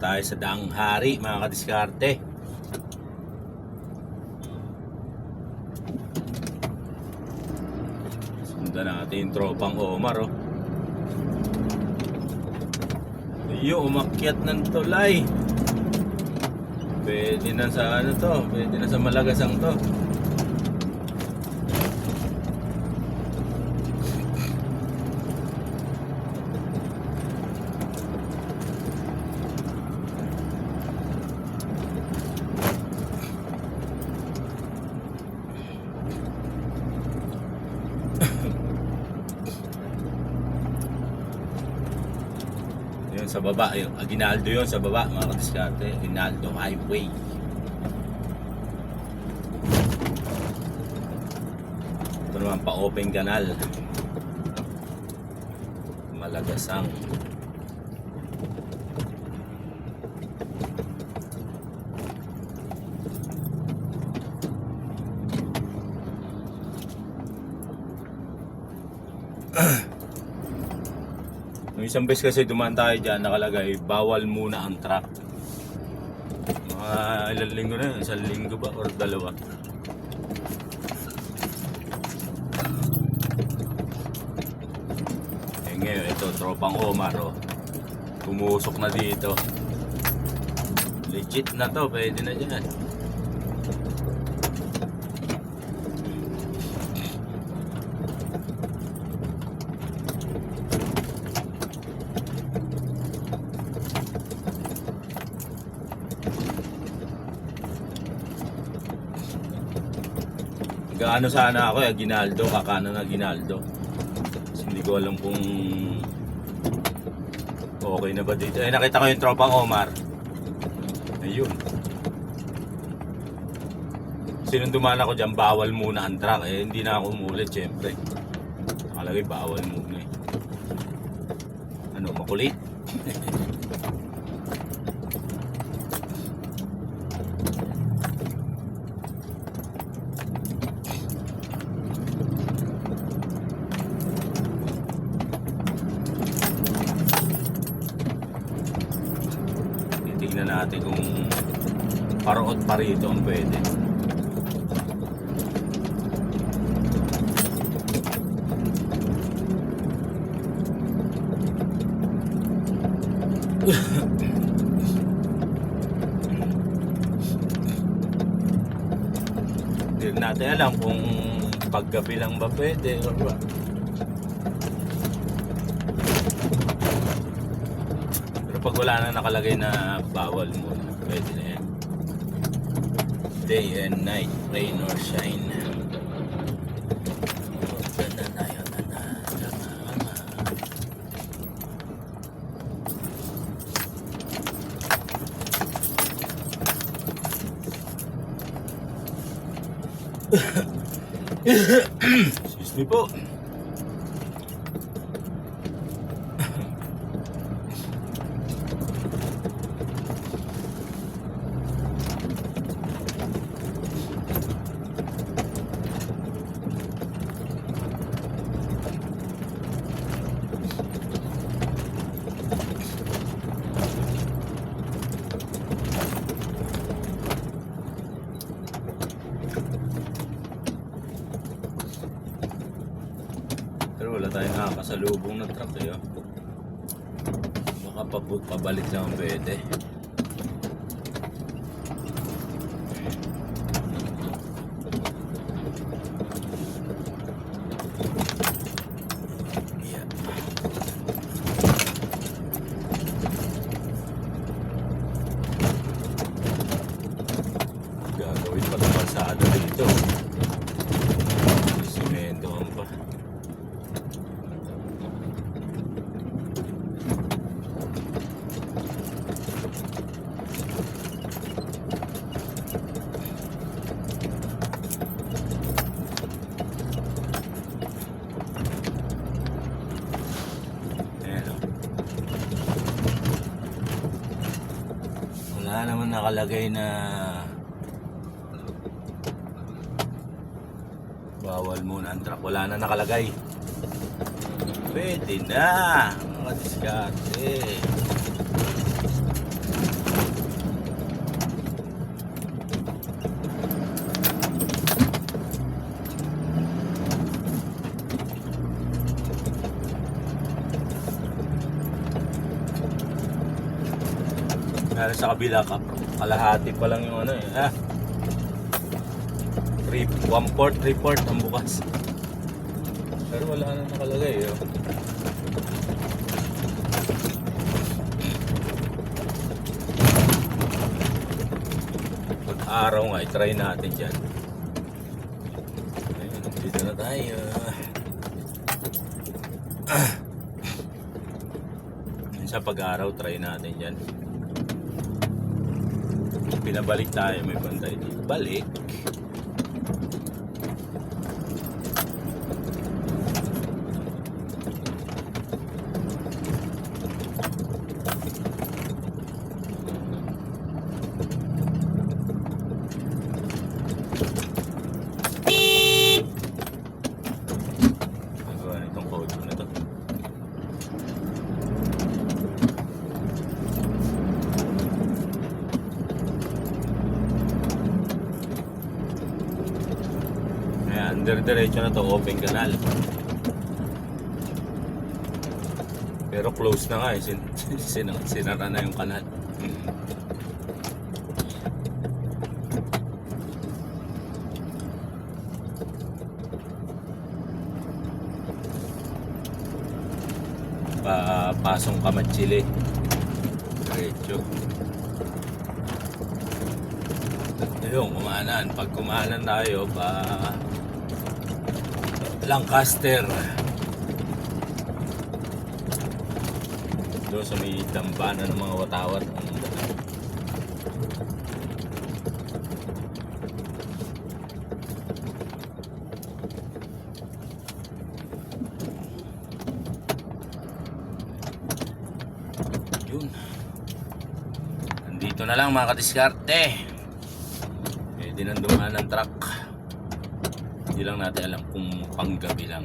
tayo sa daang hari mga kadiskarte. Sundan natin yung tropang Omar oh. Iyo, umakyat ng tulay. Pwede na sa ano to, pwede na sa malagasang to. Yun sa baba, yun. Aguinaldo yun sa baba, mga kadiskarte. Aguinaldo Highway. Ito naman pa open canal. Malagasang. Nung isang beses kasi dumaan tayo dyan, nakalagay, bawal muna ang truck. Mga ilang linggo na yun, isang linggo ba or dalawa. Eh ngayon, ito, tropang Omar, oh. Pumusok na dito. Legit na to, pwede na dyan. Gaano sana ako, eh, Ginaldo, kakano na Ginaldo. Kasi hindi ko alam kung okay na ba dito. Eh, nakita ko yung tropang Omar. Ayun. Sinong dumaan ako dyan, bawal muna ang truck. Eh, hindi na ako umulit, syempre. Nakalagay, bawal muna eh. Ano, makulit? Titignan natin kung paroot pa rito ang pwede. Hindi natin alam kung paggabi lang ba pwede or what. Pero pag wala na nakalagay na bawal muna, pwede na yan. Day and night, rain or shine. Excuse me po. Pero wala tayong nakakasalubong na truck eh. oh. Baka pabalik lang ang pwede. nakalagay na bawal muna ang truck. Wala na nakalagay. Pwede na mga diskarte. Dahil sa kabila, kapro kalahati pa lang yung ano eh. Ah. Three, one port, three port ang bukas. Pero wala na nakalagay. Oh. Pag araw nga, i-try natin dyan. Ayun, dito na tayo. Sa pag-araw, try natin yan. Pinabalik tayo, may bantay dito. Balik. Nagawa nitong code na to. Ayan, under diretso na to, open canal. Pero close na nga eh, sin sin sinara na yung kanal. Pa pasong Kamatsili. Diretso. Ayun, kumanan. Pag kumanan tayo, pa Lancaster. Doon sa may dambana ng mga watawat. Ang daan. Yun. Nandito na lang mga kadiskarte. Pwede nang dumaan ng truck. Hindi lang natin alam kung panggabi lang.